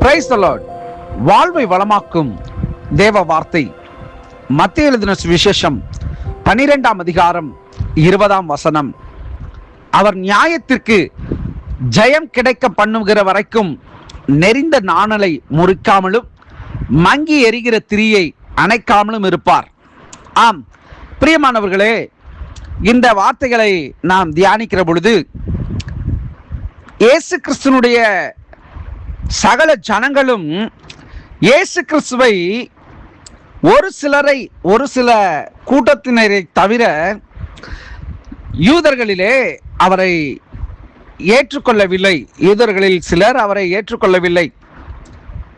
Price வாழ்வை வளமாக்கும் தேவ வார்த்தை. மத்திய எழுதின சுவிசேஷம் பனிரெண்டாம் அதிகாரம் இருபதாம் வசனம். அவர் நியாயத்திற்கு ஜெயம் கிடைக்க பண்ணுகிற வரைக்கும் நெறிந்த நாணலை முறிக்காமலும் மங்கி எரிகிற திரியை அணைக்காமலும் இருப்பார். ஆம் பிரியமானவர்களே இந்த வார்த்தைகளை நாம் தியானிக்கிற பொழுது இயேசு கிறிஸ்துனுடைய சகல ஜனங்களும் இயேசு கிறிஸ்துவை ஒரு சிலரை ஒரு சில கூட்டத்தினரை தவிர யூதர்களிலே அவரை ஏற்றுக்கொள்ளவில்லை. யூதர்களில் சிலர் அவரை ஏற்றுக்கொள்ளவில்லை.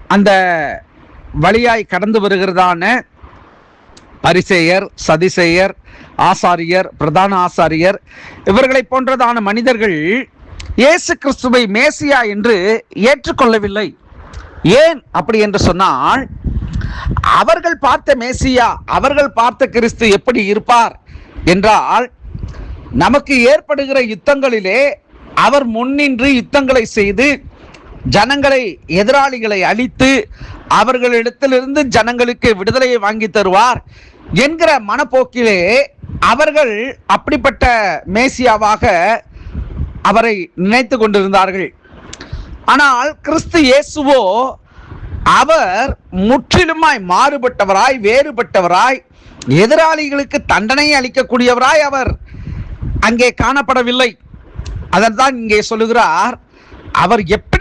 அந்த வழியாய் கடந்து வருகிறதான பரிசேயர் சதிசேயர் ஆசாரியர் பிரதான ஆசாரியர் இவர்களை போன்றதான மனிதர்கள் இயேசு கிறிஸ்துவை மேசியா என்று ஏற்றுக்கொள்ளவில்லை. ஏன் அப்படி என்று சொன்னால் அவர்கள் பார்த்த மேசியா அவர்கள் பார்த்த கிறிஸ்து எப்படி இருப்பார் என்றால் நமக்கு ஏற்படுகிற யுத்தங்களிலே அவர் முன்னின்று யுத்தங்களை செய்து ஜனங்களை எதிராளிகளை அழித்து அவர்களிடத்திலிருந்து ஜனங்களுக்கு விடுதலையை வாங்கி தருவார் என்கிற மனப்போக்கிலே அவர்கள் அப்படிப்பட்ட மேசியாவாக அவரை நினைத்து கொண்டிருந்தார்கள். ஆனால் கிறிஸ்து இயேசுவோ அவர் முற்றிலுமாய் மாறுபட்டவராய் வேறுபட்டவராய் எதிராளிகளுக்கு தண்டனை அளிக்கக்கூடியவராய் அவர். அங்கே காணப்படவில்லை. அதைத்தான் இங்கே சொல்லுகிறார் அவர் எப்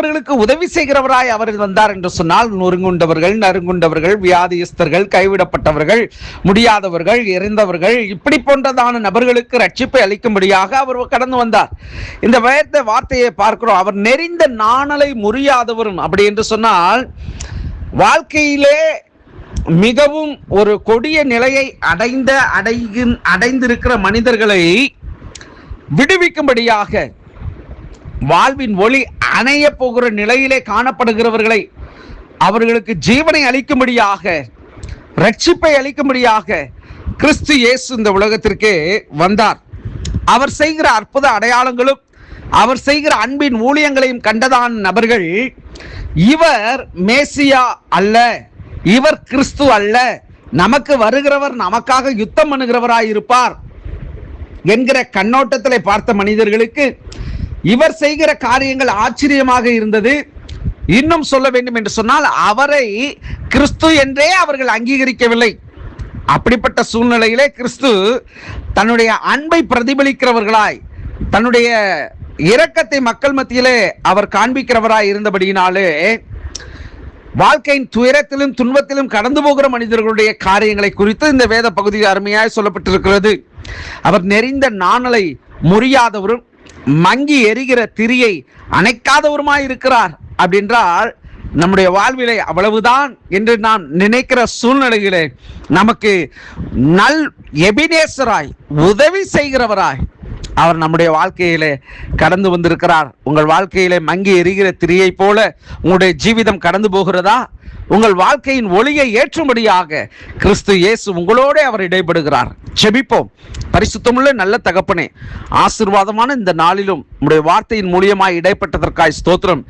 எப்படிப்பட்டவர்களுக்கு உதவி செய்கிறவராய் அவர் வந்தார் என்று சொன்னால் நொறுங்குண்டவர்கள் நறுங்குண்டவர்கள் வியாதியஸ்தர்கள் கைவிடப்பட்டவர்கள் முடியாதவர்கள் இறந்தவர்கள் இப்படி போன்றதான நபர்களுக்கு ரட்சிப்பை அளிக்கும்படியாக அவர் கடந்து வந்தார். இந்த வேத வார்த்தையை பார்க்கிறோம். அவர் நெறிந்த நாணலை முறியாதவரும். அப்படி என்று சொன்னால் வாழ்க்கையிலே மிகவும் ஒரு கொடிய நிலையை அடைந்த அடைகின் அடைந்திருக்கிற மனிதர்களை விடுவிக்கும்படியாக வாழ்வின் ஒளி அணைய போகிற நிலையிலே காணப்படுகிறவர்களை அவர்களுக்கு ஜீவனை அளிக்கும்படியாக ரட்சிப்பை அளிக்கும்படியாக கிறிஸ்து இயேசு இந்த உலகத்திற்கு வந்தார். அவர் செய்கிற அற்புத அடையாளங்களும் அவர் செய்கிற அன்பின் ஊழியங்களையும் கண்டதான நபர்கள் இவர் மேசியா அல்ல இவர் கிறிஸ்து அல்ல நமக்கு வருகிறவர் நமக்காக யுத்தம் பண்ணுகிறவராய் இருப்பார் என்கிற கண்ணோட்டத்தில் பார்த்த மனிதர்களுக்கு இவர் செய்கிற காரியங்கள் ஆச்சரியமாக இருந்தது. இன்னும் சொல்ல வேண்டும் என்று சொன்னால் அவரை கிறிஸ்து என்றே அவர்கள் அங்கீகரிக்கவில்லை. அப்படிப்பட்ட சூழ்நிலையிலே கிறிஸ்து தன்னுடைய அன்பை பிரதிபலிக்கிறவர்களாய் தன்னுடைய இரக்கத்தை மக்கள் மத்தியிலே அவர் காண்பிக்கிறவராய் இருந்தபடியினாலே வாழ்க்கையின் துயரத்திலும் துன்பத்திலும் கடந்து போகிற மனிதர்களுடைய காரியங்களை குறித்து இந்த வேத பகுதி அருமையாய் சொல்லப்பட்டிருக்கிறது. அவர் நெறிந்த நாணலை முறியாதவரும் மங்கி எரிகிற திரியை அணைக்காதவருமாய் இருக்கிறார் அப்படின்றால் நம்முடைய வாழ்விலை அவ்வளவுதான் என்று நாம் நினைக்கிற சூழ்நிலையிலே நமக்கு நல் எபினேசராய் உதவி செய்கிறவராய் அவர் நம்முடைய வாழ்க்கையிலே கடந்து வந்திருக்கிறார். உங்கள் வாழ்க்கையிலே மங்கி எரிகிற திரியை போல உங்களுடைய ஜீவிதம் கடந்து போகிறதா? உங்கள் வாழ்க்கையின் ஒளியை ஏற்றும்படியாக கிறிஸ்து இயேசு உங்களோட அவர் இடைபடுகிறார் செபிப்போம். பரிசுத்தமுள்ள நல்ல தகப்பனே ஆசிர்வாதமான இந்த நாளிலும் உடைய வார்த்தையின் மூலியமாய் இடைப்பட்டதற்காய் ஸ்தோத்திரம்.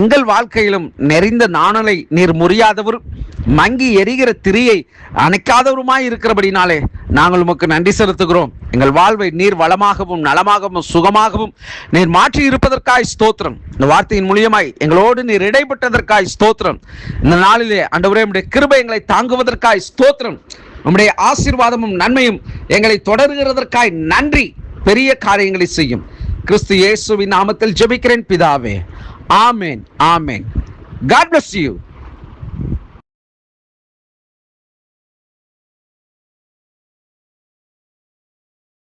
எங்கள் வாழ்க்கையிலும் நெறிந்த நாணலை நீர் முறியாதவர் மங்கி எரிகிற திரியை அணைக்காதவருமாய் இருக்கிறபடினாலே நாங்கள் உமக்கு நன்றி செலுத்துகிறோம். எங்கள் வாழ்வை நீர் வளமாகவும் நலமாகவும் சுகமாகவும் நீர் மாற்றி இருப்பதற்காய் ஸ்தோத்திரம். இந்த வார்த்தையின் மூலியமாய் எங்களோடு நீர் இடைப்பட்டதற்காய் ஸ்தோத்திரம். இந்த நாளிலே அண்டவரே உடைய கிருபை எங்களை தாங்குவதற்காய் ஸ்தோத்திரம். உம்முடைய ஆசீர்வாதமும் நன்மையும் எங்களை தொடர்கிறதற்காய் நன்றி. பெரிய காரியங்களை செய்யும். கிறிஸ்து இயேசுவின் நாமத்தில் ஜெபிக்கிறேன் பிதாவே. ஆமேன் ஆமேன். God bless you